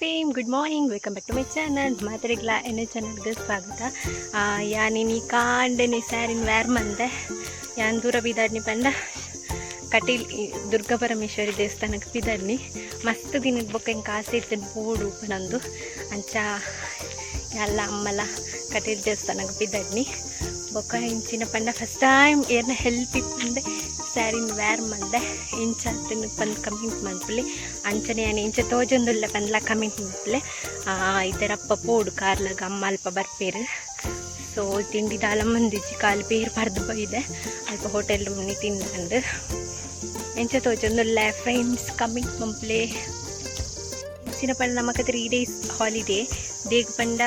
Fam good morning welcome back to my channel ಮಾತಾಡಿಗ್ಲ ಎಣ್ಣೆ ಚಾನಲ್ಗೆ ಸ್ವಾಗತ ಆ, ಯಾನಿನಿ ಕಾಂಡೆನಿ ಸ್ಯಾರಿನ ವ್ಯಾರ್ ಮಂದೆ ಯಾನ್ ದೂರ ಬಿದಾಡ್ನಿ ಪಂಡ ಕಟೀಲ್ ಈ ದುರ್ಗಾ ಪರಮೇಶ್ವರಿ ದೇವಸ್ಥಾನಕ್ಕೆ ಬಿದಾಡ್ನಿ ಮಸ್ತ್ ದಿನದ ಬೊಕ್ಕ ಹಿಂಗೆ ಕಾಸು ಇರ್ತೇನೆ ಪೋಡು ನಂದು ಅಂಚ ಎಲ್ಲ ಅಮ್ಮಲ ಕಟೀಲ್ ದೇವಸ್ಥಾನಕ್ಕೆ ಬಿದ್ದಾಡ್ನಿ ಬೊಕ್ಕ ಇಂಚಿನ ಪಂಡ ಫಸ್ಟ್ ಟೈಮ್ ಏರ್ನ ಹೆಲ್ಪ್ ಇಪ್ಪಂದೆ ಸ್ಯಾರಿನ ವೇರ್ ಮಂದೆ. ಇಂಚ ತಿನ್ನ ಪಂದ್ ಕಮೆಂಟ್ ಮಾಡ್ಪುಲಿ ಅಂಚನೆ ನಾನು ಇಂಚ ತೋಜೊಂದುಲ್ಲ ಪಂದ್ಲ ಕಮೆಂಟ್ ಮಾಡ್ಪುಲೆ ಇದರಪ್ಪ ಪೋಡು ಕಾರ್ಲಾಗ ಅಮ್ಮ ಅಲ್ಪ ಬರ್ಪೇರು. ಸೊ, ತಿಂಡಿ ದಾಲ ಮಂದಿಜಿ ಕಾಲು ಪೇರ್ ಬರ್ದು ಬೈದೆ. ಅಲ್ಪ ಹೋಟೆಲ್ ಉಣ್ಣಿ ತಿಂದು ಎಂಚ ತೋಜೊಂದುಲ್ಲ ಫ್ರೆಂಡ್ಸ್ ಕಮೆಂಟ್ ಮಂಪ್ಲೆ ಪಂಡ ನಮಕ ತ್ರೀ ಡೇಸ್ ಹಾಲಿಡೇ ದೇಗ ಪಂಡ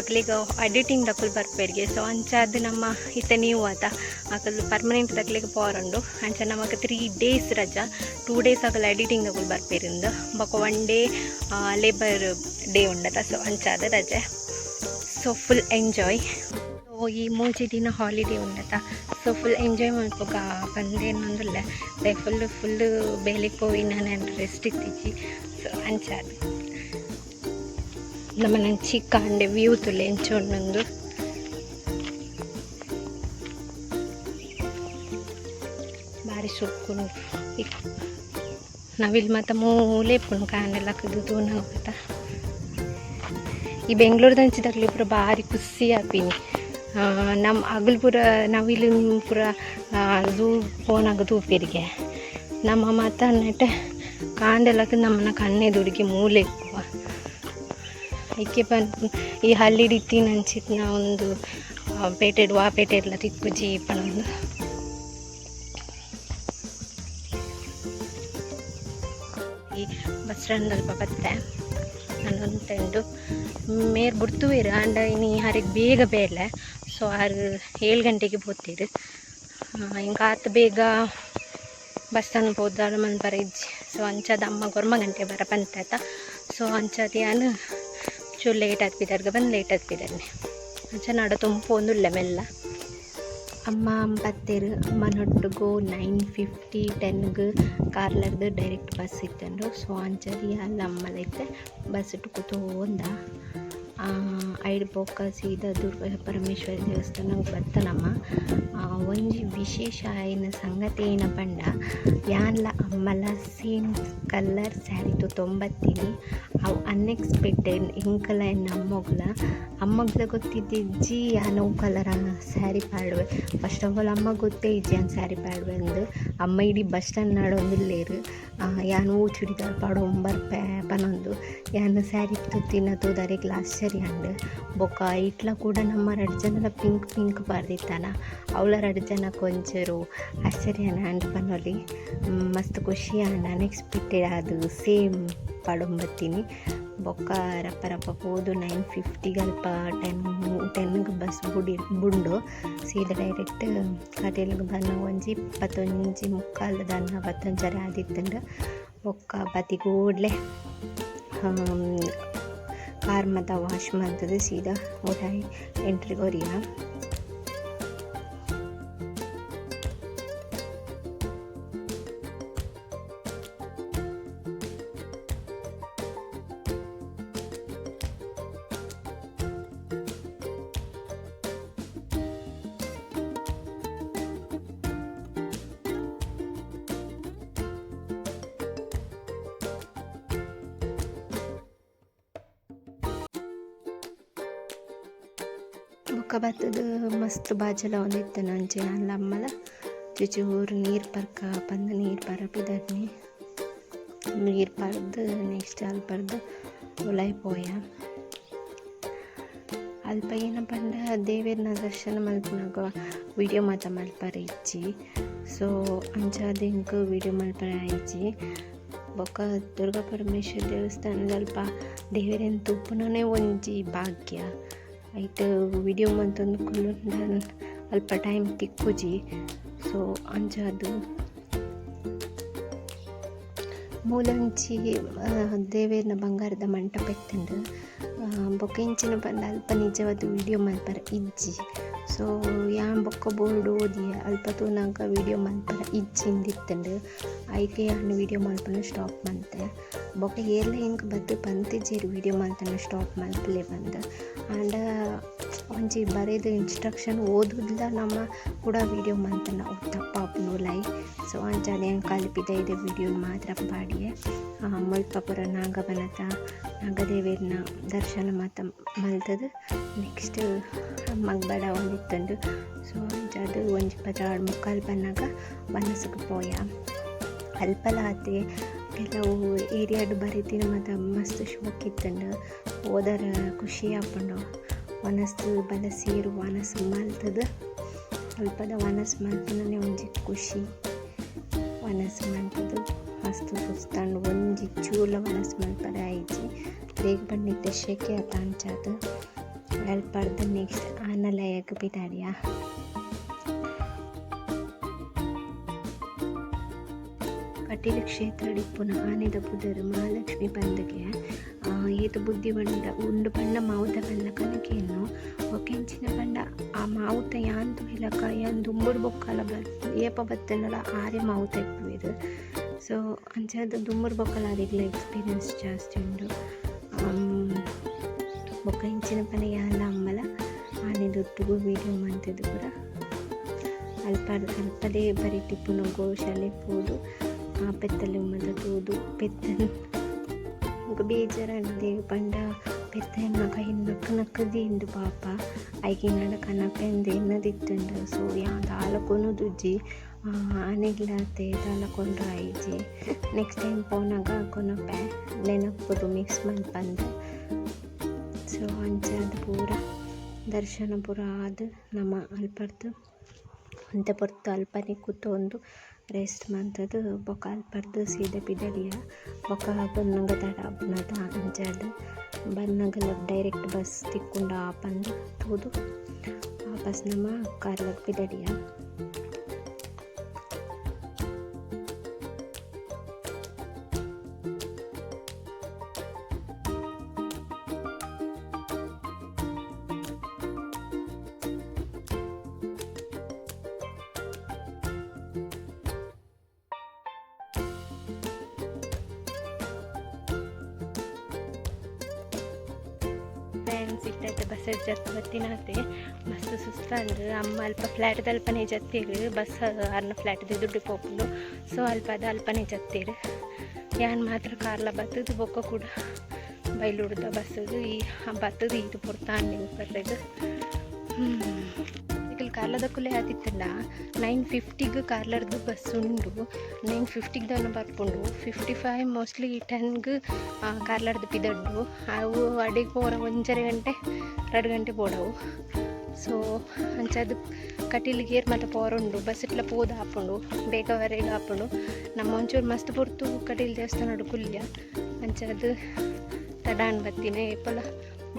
ಅಕ್ಲಿಗ ಎಡಿಟಿಂಗ್ ದಕ್ಕಲು ಬರ್ಪೇರಿಗೆ ಸೊ ಅಂಚ ಅದು ನಮ್ಮ ಇತ್ತ ನೀವು ಆತ ಅಕಲ್ ಪರ್ಮನೆಂಟ್ ದಕ್ಲಿಗೆ ಪೋರಂಡು ಅಂಚ ನಮಕ್ ತ್ರೀ ಡೇಸ್ ರಜಾ. ಟೂ ಡೇಸ್ ಆಗಲ್ಲ ಎಡಿಟಿಂಗ್ ದಕ್ಕಲು ಬರ್ಪೇರಿಂದ ಬೊಕ ಒನ್ ಡೇ ಲೇಬರ್ ಡೇ ಉಂಡತ ಸೊ ಅಂಚಾದ ರಜೆ. ಸೊ ಫುಲ್ ಎಂಜಾಯ್ ಸೊ ಈ ಮೂಜಿ ದಿನ ಹಾಲಿಡೇ ಉಂಡತ ಸೊ ಫುಲ್ ಎಂಜಾಯ್ ಮಾಡ್ಬೋಗ ಬಂದೇನೊಂದಿಲ್ಲ ಫುಲ್ ಫುಲ್ ಬೇಲಿಗೆ ಹೋಗಿ ನಾನು ರೆಸ್ಟ್ ಇತ್ತೀಚಿ ಸೊ ಅಂಚಾದ ನಮ್ಮ ನಂಚಿ ಕಾಂಡೆ ವ್ಯೂ ತುಲೆ ಎಂಚೊಂಡೊಂದು ಬಾರಿ ಸುಕ್ಕು ನಾವಿಲ್ಲಿ ಮತ್ತೆ ಮೂಲೆ ಪುಣ್ ಕಾಂಡೆಲ್ಲ ಕದ್ದು ನಂಗೆ ಈ ಬೆಂಗಳೂರದಂಚಿ ತಗ್ಲಿ ಪೂರ ಭಾರಿ ಖುಷಿ ಆಪಿನಿ ನಮ್ಮ ಹಗಲು ಪೂರ ನಾವಿಲ್ಲಿ ಪೂರ ಝೂ ಫೋನಾಗ ತೂಪಿರಿಗೆ ನಮ್ಮ ಮಾತ ನೆಟ್ಟ ಕಾಂಡೆಲ್ಲಕ್ಕೆ ನಮ್ಮನ್ನ ಕಣ್ಣೆ ದುಡಿಗೆ ಮೂಲೆ ಇಕ್ಕುವ ಐಕೆ ಬಂದು ಈ ಹಳ್ಳಿಡಿತ್ತಿ ನಾ ಒಂದು ಪೇಟೆಡ್, ವಾ ಪೇಟೆ ಎಲ್ಲ ತಿಕ್ಕು ಜೀಪನೊಂದು ಈ ಬಸ್ ಸ್ಟ್ಯಾಂಡ್ ಅಲ್ಪ ಬತ್ತೆ. ನನ್ನೊಂದು ಮೇರ್ ಬಿಡ್ತುವೇರು ಆಂಡ ಇನ್ನು ಹಾರಿಗೆ ಬೇಗ ಬೇಲೆ ಸೊ, ಆರು, ಏಳು ಗಂಟೆಗೆ ಬೋತೀರು. ಹಿಂಗೆ ಆತ ಬೇಗ ಬಸ್ ತಂದು ಬೋದಾಳು ಮನ್ ಬರ ಇಜ್ಜಿ ಸೊ, ಅಂಚದ ಅಮ್ಮ ಗೊರ್ಮ ಗಂಟೆ ಬರ ಬಂತಾಯ್ತ ಸೊ ಅಂಚದ ಯಾನು ಚೂ ಲೇಟ್ ಆಗ್ಬಿದ್ದಾರ್ಗ ಬಂದು ಲೇಟ್ ಆಗ್ತಿದ್ದಾರೆ ಅಂಚ ನಡ ತುಂಬ ಒಂದು ಮೆಲ್ಲ ಅಮ್ಮ ಅಂಬತ್ತೇರು ಅಮ್ಮನೊಟ್ಟಿಗೂ ನೈನ್ ಫಿಫ್ಟಿ ಟೆನ್ಗೆ ಕಾರ್ಲರ್ದು ಡೈರೆಕ್ಟ್ ಬಸ್ ಇತ್ತಂಡು ಸೊ ಅಂಚದಿ ಅಲ್ಲ ಅಮ್ಮದೈತೆ ಬಸ್ ಇಟ್ಟು ಕೂತೋಂದ ಐಡ್ ಬೊಕ್ಕ ಸೀದಾ ದುರ್ಗ ಪರಮೇಶ್ವರಿ ದೇವಸ್ಥಾನಕ್ಕೆ ಬರ್ತಾನಮ್ಮ ಒಂಜಿ ವಿಶೇಷ ಆಯ್ನ ಸಂಗತಿ ಏನ ಪಂಡ? ಯಾನ್ಲ ಅಮ್ಮಲ ಸೇಮ್ ಕಲರ್ ಸ್ಯಾರಿದು ತೊಂಬತ್ತೀನಿ. ಅವು ಅನ್ಎಕ್ಸ್ಪೆಕ್ಟೆಡ್ ಇಂಕಲ ಎನ್ನ ಅಮ್ಮಗ್ಲ. ಅಮ್ಮಗ್ಲ ಗೊತ್ತಿದ್ದಿಜ್ಜಿ ಯಾನೋ ಕಲರ್ ಸ್ಯಾರಿ ಪಾಡುವೆ. ಫಸ್ಟ್ ಆಫ್ ಆಲ್ ಅಮ್ಮ ಗೊತ್ತೇ ಇಜ್ಜಿ ಅನ್ ಸ್ಯಾರಿ ಪಾಡುವೆ ಅಂದು. ಅಮ್ಮ ಇಡೀ ಬಸ್ ಸ್ಟ್ಯಾಂಡ್ ನಾಡೊಂದಿಲ್ಲೇರು ಯಾನು ಚುಡಿದಾರ್ ಪಾಡು ಒಂಬರ್ ಪನೊಂದು. ಯಾನು ಸ್ಯಾರಿ ತುತ್ತಿನ ತೂದಾರಿ ಗ್ಲಾಸ್ ಸರಿ ಅಂಡು ಬೊಕ್ಕ ಇಟ್ಲ ಕೂಡ ನಮ್ಮ ಎರಡು ಜನರ ಪಿಂಕ್ ಪಿಂಕ್ ಬರ್ದಿತ್ತಾನ ಅವಳ ರಡ್ಜನ ಜನ ಕೊಂಚರು ಆಶ್ಚರ್ಯನ ಅಂಡ್ ಬನ್ನೋಲಿ. ಮಸ್ತ್ ಖುಷಿ ಅನ್ಎಕ್ಸ್ಪೆಕ್ಟೆಡ್ ಅದು ಸೇಮ್ ಪಡೊಂಬತ್ತೀನಿ. ಬೊಕ್ಕ ರಪ್ಪ ರಪ್ಪ ಹೋದು ನೈನ್ ಫಿಫ್ಟಿಗೆ ಅಲ್ಪ ಟೆನ್ ಟೆನ್ಗೆ ಬಸ್ ಬುಡಿ, ಬುಂಡು. ಸೀದ ಡೈರೆಕ್ಟ್ ಕಟೀಲ್ಗೆ ಬಂದು ಒಂಜಿ ಇಪ್ಪತ್ತೊಂಜಿ ಮುಕ್ಕಾಲು ದನ್ನ ಬತ್ತೊಂಜರೆ ಆದಿತ್ತಂಡ ಬೊಕ್ಕ ಬತ್ತಿಗೂಡ್ಲೆ ಕಾರ್ ಮತ್ತು ವಾಶ್ ಮಾಡ್ತದೆ ಸೀದಾ ಊಟಾಯಿ ಎಂಟ್ರಿಗೆ ಹೊರಿಯ ಬೊಕ್ಕ ಬತ್ತದ, ಮಸ್ತ್ ಬಾಜಲ ಒಂದಿತ್ತು ನಂಚೆ ಅಲ್ಲ ಅಮ್ಮಲ ಚೂಚೂರು ನೀರು ಪರ್ಕ ಬಂದು, ನೀರು ಪರಪಿದಡ್ನಿ ನೀರು ಪರ್ದು ನೆಕ್ಸ್ಟ್ ಅಲ್ಲಿ ಪರ್ದು ಉಲಾಯ್ ಪೋಯ. ಅಲ್ಪ ಏನ ಪಂಡ ದೇವೇರ್ನ ದರ್ಶನ ಮಲ್ಪನಾಗ ವಿಡಿಯೋ ಮಾತ ಮಲ್ಪರ ಇಚ್ಚಿ ಸೊ ಅಂಚಾದಿಂಕ ವಿಡಿಯೋ ಮಲ್ಪರ ಇಚ್ಚಿ ಬೊಕ್ಕ ದುರ್ಗಾ ಪರಮೇಶ್ವರ ದೇವಸ್ಥಾನದಲ್ಪ ದೇವರೇನು ತುಪ್ಪನೇ ಒಂಜಿ ಭಾಗ್ಯ. ಐಟ್ ವಿಡಿಯೋ ಮಂತೊಂದು ಕುಲ್ಲುಂದ ಅಲ್ಪ ಟೈಮ್ ತಿಕ್ಕುಜಿ. ಸೊ ಅಂಚಾದು ಮೂಲಂಚಿ ದೇವೇರ್ನ ಬಂಗಾರದ ಮಂಟಪ ಇತ್ತಂಡು ಬೊಕ ಇಂಚಿನ ಬಂದ ಅಲ್ಪ ನಿಜವಾದ ವಿಡಿಯೋ ಮಲ್ಪರ, ಇಜ್ಜಿ. ಸೊ ಯಾ ಬೊಕ್ಕ ಬೋರ್ಡ್ ಓದಿ ಅಲ್ಪ ತೂನಾಗ ವೀಡಿಯೋ ಮಲ್ಪರ ಇಜ್ಜಿಂದಿತ್ತಂಡು ಐಕೆ ಯಾನ್ ವೀಡಿಯೋ ಮಲ್ಪನ ಸ್ಟಾಪ್ ಮಂತೆ ಬೊಕ್ಕ ಏರ್ಲ ಹೆಂಗೆ ಬದ್ದು ಬಂತಿಜ್ಜಿರು ವೀಡಿಯೋ ಮಲ್ತನ ಸ್ಟಾಪ್ ಮಲ್ಪಲೆ ಬಂದು. ಆಂಡ ಒಂಜಿ ಬರೆದು ಇನ್ಸ್ಟ್ರಕ್ಷನ್ ಓದುದಿಲ್ಲ ನಮ್ಮ ಕೂಡ ವೀಡಿಯೋ ಮಲ್ತನ ತಪ್ಪಾಪುನು ಲೈ. ಸೊ ಅಂಚಾದ ಕಲ್ಪಿದ ಇದೆ ವೀಡಿಯೋ ಮಾತ್ರ ಪಾಡಿಯೇ. ಮುಲ್ಪ ಪುರ ನಾಗಬನತ ನಾಗದೇವಿಯರ್ನ ದರ್ಶನ ಮಾತ ಮಲ್ತದು ನೆಕ್ಸ್ಟ್ ಅಮ್ಮಗ್ ಬಡ ಒಂದಿತ್ತಂದು. ಸೊ ಅಂಚಾದು ಒಂಜಿ ಪದಾರ್ಡ್ ಮುಕ್ಕಾಲು ಬನ್ನಾಗ ಮನಸ್ಸಿಗೆ ಪೋಯ. ಅಲ್ಪಲಾತೆ ಕೆಲವು ಏರಿಯಾಡು ಬರೀತಿನ ಮತ್ತು ಮಸ್ತ್ ಶೋಕಿತ್ತಂಡು ಓದರ ಖುಷಿ ಆಪುಂಡು. ಮನಸ್ಸು ಬಲ ಸೇರು, ಮನಸ್ಸು ಮಲ್ತದ. ಅಲ್ಪದ ಮನಸ್ಸು ಮಲ್ತನೇ ಒಂಜಿ ಖುಷಿ. ಮನಸ್ಸು ಮಲ್ತದು. ಮಸ್ತ್ ಸುಸ್ತಾಂಡು ಒಂಜಿ ಚೂಲ ವನಸ್ಸು ಮಲ್ಪದ ಐಜಿ ಬೇಗ ಬಂದಿದ್ದ ಶೆಕೆ ಆತ ಅಂಚಾದ ಅಲ್ಪಡ್ದು ನೆಕ್ಸ್ಟ್ ಆನಲಯಕ್ಕೆ ಬಿದಾಡಿಯಾ ಕಟೀಲು ಕ್ಷೇತ್ರ ಡಿಪ್ಪುನ ಆನೆದ ಪುದರ್ ಮಹಾಲಕ್ಷ್ಮಿ ಬಂದಗೆ ಏತು ಬುದ್ಧಿ ಬಂಡ ಉಂಡು ಪಂಡ ಮಾವುತ ಪಂಡ ಕನಕೆಯನ್ನು ಒಕೆಂಚಿನ ಪಂಡ ಆ ಮಾವುತ ಯಾಂದು ಹಿಲಕ ಯಾನ್ ದುಂಬುಡು ಬೊಕ್ಕಲ ಬತ್ ಏಪ ಬತ್ತನಲ ಆರೆ ಮಾವುತ ಇಪ್ಪುವೆರು ಸೊ ಅಂಚಾದ ದುಂಬರ್ ಬೊಕ್ಕಲ ಅದಿಗ್ಲ ಎಕ್ಸ್ಪೀರಿಯನ್ಸ್ ಜಾಸ್ತಿ ಉಂಡು ಬೊಕ್ಕ ಇಂಚಿನ ಪನೆ ಯಾನ್ಲ ಅಮ್ಮಲ ಆನೆ ದೊಡ್ಡಗೂ ವೀಡಿಯೋ ಮಾಡ್ತಿದ್ದು ಕೂಡ. ಅಲ್ಪ, ಅಲ್ಪದೇ ಬರೀ ಟಿಪ್ಪುನ ಗೋಶಾಲೆ ಪೋದು, ಆ ಪೆತ್ತಲೆ ಉಮ್ಮದ ತೋದು, ಪೆತ್ತನ್ ಬೇಜಾರಾಗಿದೆ. ಪಂಡ ಪೆತ್ತ ನಕ ನಕ್ಕ ನಕ್ಕದಿ ಇಂದು ಪಾಪ. ಐಗೆ ನಡಕ ನಕಂದೆ ಎನ್ನದಿತ್ತಂಡು. ಸೊ ಯಾವ್ದು ದಾಲಕೊನು ದುಜ್ಜಿ. ಆನೆಗ್ಲಾತೆ ತಾಲಕೊಂಡ್ರ ಐಜಿ. ನೆಕ್ಸ್ಟ್ ಟೈಮ್ ಪೋನಾಗ ಪ್ಯಾ ನೆನಪುಡು ಮಿಕ್ಸ್ ಮಾಡಿ ಬಂದು. ಸೊ ಅಂಚಾದ ಪೂರ, ದರ್ಶನ ಪೂರ ಆದ ನಮ್ಮ ಅಲ್ಪರ್ದು. ಅಂತ ಪೊರ್ತು ಅಲ್ಪನೆ ಕೂತೊಂದು ರೆಸ್ಟ್ ಮಂತದು ಬೊಕ ಅಲ್ಪರ್ದು ಸೀದ ಪಿದಡಿಯ ಬೊಕ ಬನ್ನಂಗ ತಡ ಬನ್ನದ ಅಂಚಾದ ಬನ್ನಗಲ ಡೈರೆಕ್ಟ್ ಬಸ್ ತಿಕ್ಕೊಂಡ ಆಪಂದು ತೂದು. ವಾಪಸ್ ನಮ್ಮ ಕಾರ್ಲಕ್ಕೆ ಪಿದಡಿಯ ಫ್ರೆಂಡ್ಸ್ ಇಟ್ಟೈತೆ ಬಸ್ ಬತ್ತಿನ ಬತ್ತಿನಾತೆ ಮಸ್ತ್ ಸುಸ್ತಾಂದು ಅಮ್ಮ ಅಲ್ಪ ಫ್ಲ್ಯಾಟ್ದ ಅಲ್ಪನೆ ಜತ್ತಿರಿ ಬಸ್ ಅರ್ನ ಫ್ಲ್ಯಾಟ್ದ ದುಡ್ಡು ಹೋಗ್ಲು ಸೊ ಅಲ್ಪ ಅದು ಅಲ್ಪನೆ ಜತ್ತಿರಿ ಯಾನ್ ಮಾತ್ರ ಕಾರ್ಲ ಬತ್ತದು, ಬೊಕ್ಕ ಕೂಡ ಬೈಲುಡ್ದ ಬಸ್ಸದು, ಈ ಬತ್ತದು, ಇದು ಪುರ್ತಾಂಡಿ ಬರ್ತದು ಈಗ ಕಾರ್ಲದಕ್ಕೂಲೆ ಆತಿತ್ತಂಡ ನೈನ್ ಫಿಫ್ಟಿಗೆ ಕಾರ್ಲರ್ದು ಬಸ್ ಉಂಡು ನೈನ್ ಫಿಫ್ಟಿಗೆ ದನ ಬರ್ಪುಂಡು. ಫಿಫ್ಟಿ ಫೈವ್ ಮೋಸ್ಟ್ಲಿ ಟೆನ್ಗೆ ಕಾರ್ಲರ್ದು ಪಿದಡ್ಡು. ಅವು ಅಡಿಗೆ ಪೋರ ಒಂಜರೆ ಗಂಟೆ ಎರಡು ಗಂಟೆ ಪೋಡವು ಸೊ ಅಂಚದು ಕಟೀಲ್ ಏರ್ ಮತ್ತು ಪೋರುಂಡು. ಬಸ್ ಇಟ್ಲ ಪೋದು ಹಾಪುಂಡು. ಬೇಗವರೆಗೆ ಹಾಪುಂಡು. ನಮ್ಮ ಒಂಚೂರು ಮಸ್ತ್ ಪೊರ್ತು ಕಟೀಲ್ ದೇವಸ್ಥಾನ ಕುಲ್ಯ. ಅಂಚದು ತಡಾನ್ ಬತ್ತಿನ, ಏಪಲ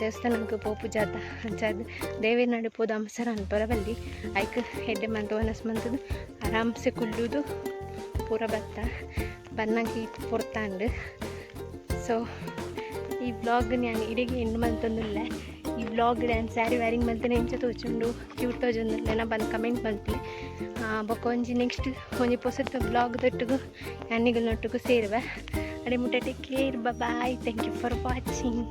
ದೇವಸ್ಥಾನಕ್ಕೆ ಪೋಪು ಜಾತ ಅಂಚಾದ ದೇವೇರ್ ನಡೆ ಪೋದು ಅಂಸರ ಅನ್ಪರಬಲ್ಲಿ ಐಕ್ ಎಡ್ಡೆ ಮಂತು ಒನಸ್ ಮಂತದ್ದು ಆರಾಮ್ಸೆ ಕುಲ್ಲುದು ಪೂರ ಬತ್ತ ಬನ್ನಂಗೆ ಪೊರ್ತಾಂಡು. ಸೊ ಈ ಬ್ಲಾಗ್ ನಾನು ಇಡಿಗೆ ಎಂಡ್ ಮಂತೊಂದುಲ್ಲ ಈ ಬ್ಲಾಗ್ ನಾನು ಸ್ಯಾರಿ ವ್ಯಾರಿಂಗ್ ಮಂತನೆ ಎಂಚ ತೋಚುಂಡು ಕ್ಯೂಟ್ ತೋಜೊಂದುಲ್ಲ ನಾ ಬಂದು ಕಮೆಂಟ್ ಮಲ್ಪಲೆ ಬೊಕ್ಕ ಒಂಜಿ ನೆಕ್ಸ್ಟ್ ಒಂಜಿ ಬ್ಲಾಗ್ ವ್ಲಾಗ್ ದೊಟ್ಟಿಗೂ ಯಾನಿಗಲ್ನೊಟ್ಟಿಗೂ ಸೇರುವೆ. ಅಡೆ ಮುಟ್ಟ take care bye thank you for watching